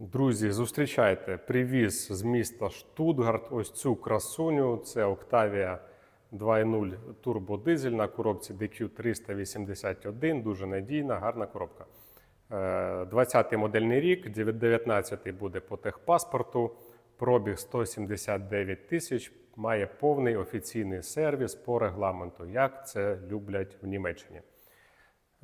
Друзі, зустрічайте, привіз з міста Штутгарт ось цю красуню. Це Octavia 2.0 турбодизель на коробці DQ381. Дуже надійна, гарна коробка. Е, 20-й модельний рік, 19-й буде по техпаспорту. Пробіг 179 тисяч. Має повний офіційний сервіс по регламенту, як це люблять в Німеччині.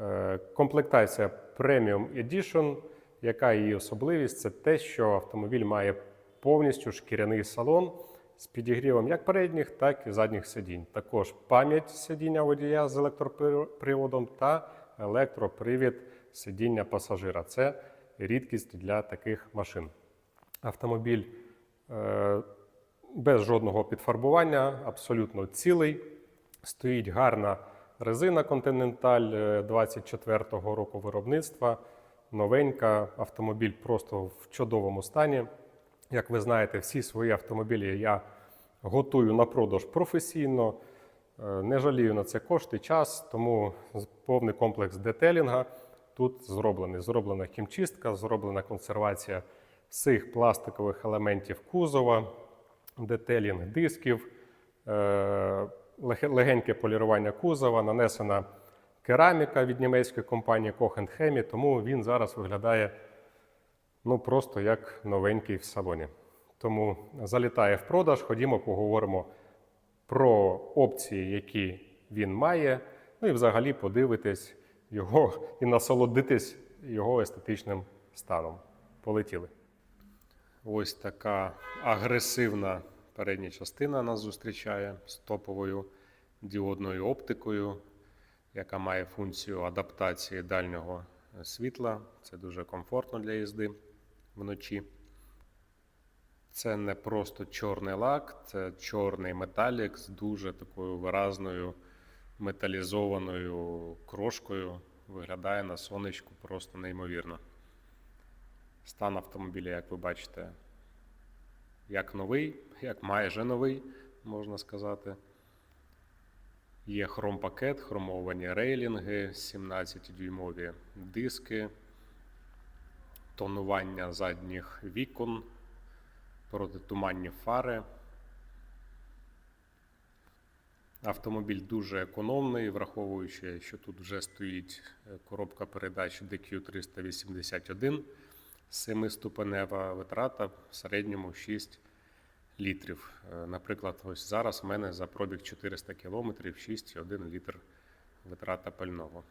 Е, Комплектація Premium Edition, яка її особливість, це те, що автомобіль має повністю шкіряний салон з підігрівом як передніх, так і задніх сидінь. Також пам'ять сидіння водія з електроприводом та електропривід сидіння пасажира. Це рідкість для таких машин. Автомобіль е, без жодного підфарбування, абсолютно цілий. Стоїть гарна резина Continental 24-го року виробництва. Новенька, автомобіль просто в чудовому стані. Як ви знаєте, всі свої автомобілі я готую на продаж професійно. Е, Не жалію на це кошти, час, тому повний комплекс детелінга тут зроблений. Зроблена хімчистка, зроблена консервація всіх пластикових елементів кузова, детелінг дисків, е, легеньке полірування кузова, нанесена кераміка від німецької компанії Koch тому він зараз виглядає ну, просто як новенький в салоні. Тому залітає в продаж. Ходімо, поговоримо про опції, які він має. Ну і взагалі подивитись його і насолодитись його естетичним станом. Полетіли. Ось така агресивна передня частина нас зустрічає з топовою діодною оптикою, яка має функцію адаптації дальнього світла. Це дуже комфортно для їзди вночі. Це не просто чорний лак, це чорний металік з дуже такою виразною металізованою крошкою. Виглядає на сонечку просто неймовірно. Стан автомобіля, як ви бачите, як новий, як майже новий, можна сказати. Є хромпакет, хромовані рейлінги, 17-дюймові диски, тонування задніх вікон, протитуманні фари. Автомобіль дуже економний, враховуючи, що тут вже стоїть е, коробка передач DQ381, 7-ступенева витрата в середньому 6 літрів. Е, Наприклад, ось зараз в мене за пробіг 400 км 6,1 літр витрата пального.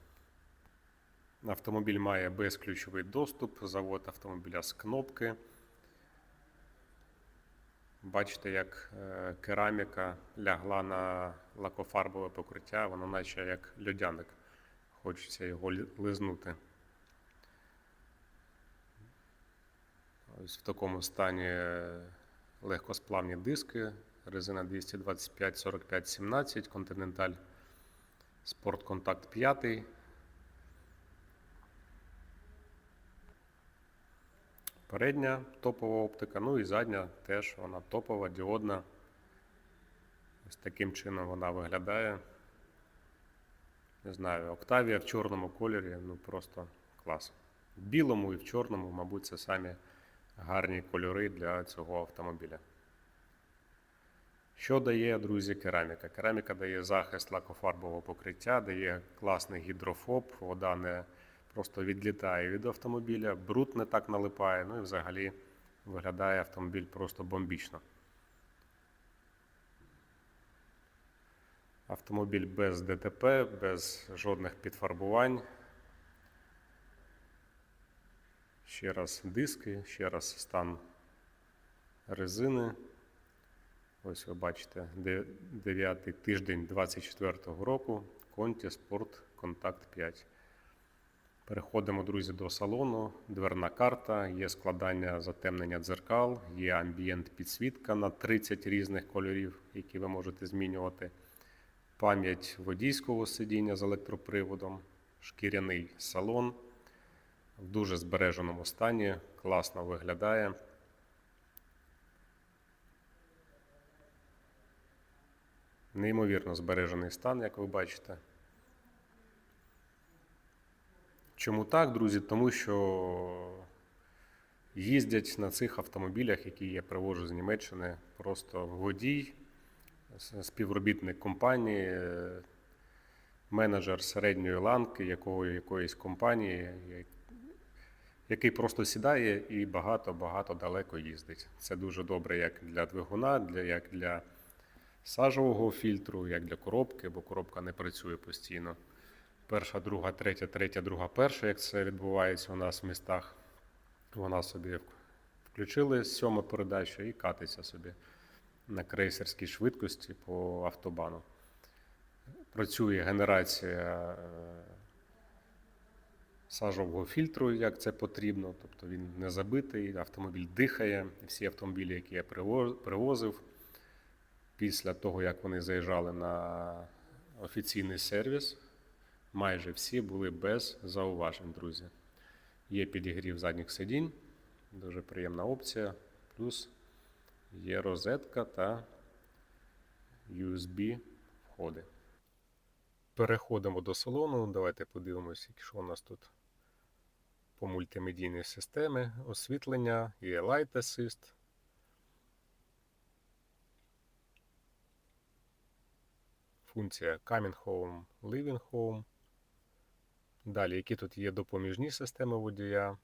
Автомобіль має безключовий доступ, завод автомобіля з кнопки. Бачите, як е, кераміка лягла на лакофарбове покриття, воно наче як льодяник. Хочеться його лизнути. Ось в такому стані е, легкосплавні диски, резина 225 45 17, Continental Sport Contact 5. Передня топова оптика, ну і задня теж вона топова, діодна. Ось таким чином вона виглядає. Не знаю, Октавія в чорному кольорі, ну просто клас. В білому і в чорному, мабуть, це самі гарні кольори для цього автомобіля. Що дає, друзі, кераміка? Кераміка дає захист лакофарбового покриття, дає класний гідрофоб, вода не просто відлітає від автомобіля, бруд не так налипає, ну і взагалі виглядає автомобіль просто бомбічно. Автомобіль без ДТП, без жодних підфарбувань. Ще раз диски, ще раз стан резини. Ось ви бачите, 9 тиждень 24-го року Conti Sport Contact 5. Переходимо, друзі, до салону. Дверна карта, є складання затемнення дзеркал, є амбієнт підсвітка на 30 різних кольорів, які ви можете змінювати. Пам'ять водійського сидіння з електроприводом, шкіряний салон в дуже збереженому стані, класно виглядає. Неймовірно збережений стан, як ви бачите. Чому так, друзі? Тому що їздять на цих автомобілях, які я привожу з Німеччини, просто водій, співробітник компанії, менеджер середньої ланки якого, якоїсь компанії, який просто сідає і багато-багато далеко їздить. Це дуже добре як для двигуна, для, як для сажового фільтру, як для коробки, бо коробка не працює постійно. Перша, друга, третя, третя, друга, перша, як це відбувається у нас в містах. Вона собі включили сьому передачу і катиться собі на крейсерській швидкості по автобану. Працює генерація е, сажового фільтру, як це потрібно. Тобто він не забитий, автомобіль дихає. Всі автомобілі, які я привозив, після того, як вони заїжджали на офіційний сервіс, майже всі були без зауважень, друзі. Є підігрів задніх сидінь, дуже приємна опція. Плюс є розетка та USB входи. Переходимо до салону. Давайте подивимося, що у нас тут по мультимедійній системі. Освітлення, є Light Assist. Функція Coming Home, Living Home. Далі, які тут є допоміжні системи водія,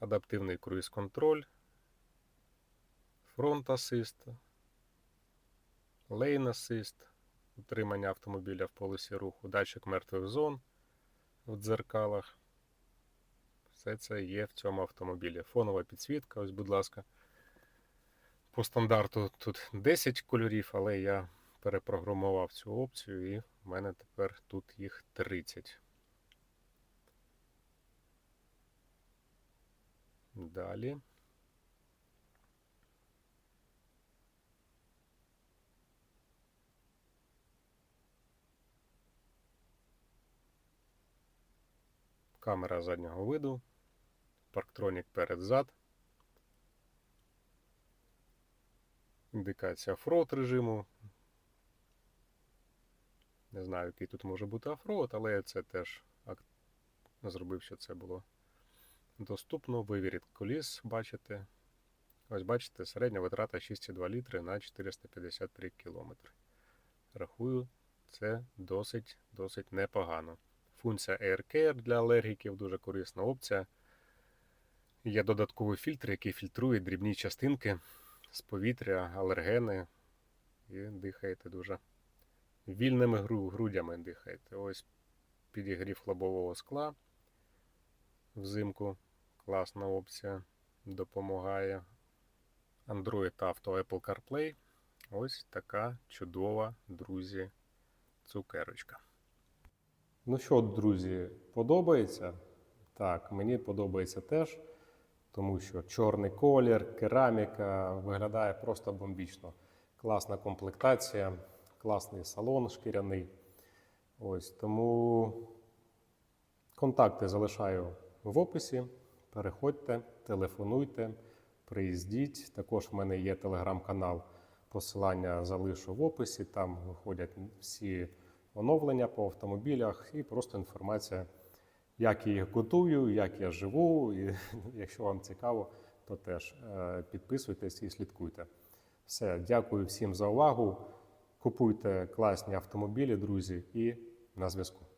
адаптивний круїз-контроль, фронт асист, лейн асист, утримання автомобіля в полосі руху, датчик мертвих зон в дзеркалах. Все це є в цьому автомобілі. Фонова підсвітка, ось, будь ласка. По стандарту тут 10 кольорів, але я перепрограмував цю опцію, і в мене тепер тут їх 30. Далі. Камера заднього виду. Парктронік перед-зад. Індикація оффроуд режиму. Не знаю, який тут може бути оффроуд, але я це теж зробив, що це було доступно. Вивірить коліс, бачите. Ось бачите, середня витрата 6,2 літри на 453 кілометри. Рахую, це досить, досить непогано. Функція Air Care для алергіків дуже корисна опція. Є додатковий фільтр, який фільтрує дрібні частинки з повітря, алергени. І дихаєте дуже вільними грудями дихаєте. Ось підігрів лобового скла взимку. Класна опція. Допомагає. Android Auto Apple CarPlay. Ось така чудова, друзі, цукерочка. Ну що, друзі, подобається? Так, мені подобається теж, тому що чорний колір, кераміка виглядає просто бомбічно. Класна комплектація, класний салон шкіряний. Ось тому контакти залишаю в описі. Переходьте, телефонуйте, приїздіть. Також в мене є телеграм-канал. Посилання залишу в описі. Там виходять всі оновлення по автомобілях і просто інформація, як я їх готую, як я живу. І якщо вам цікаво, то теж е, підписуйтесь і слідкуйте. Все, дякую всім за увагу. Купуйте класні автомобілі, друзі, і на зв'язку.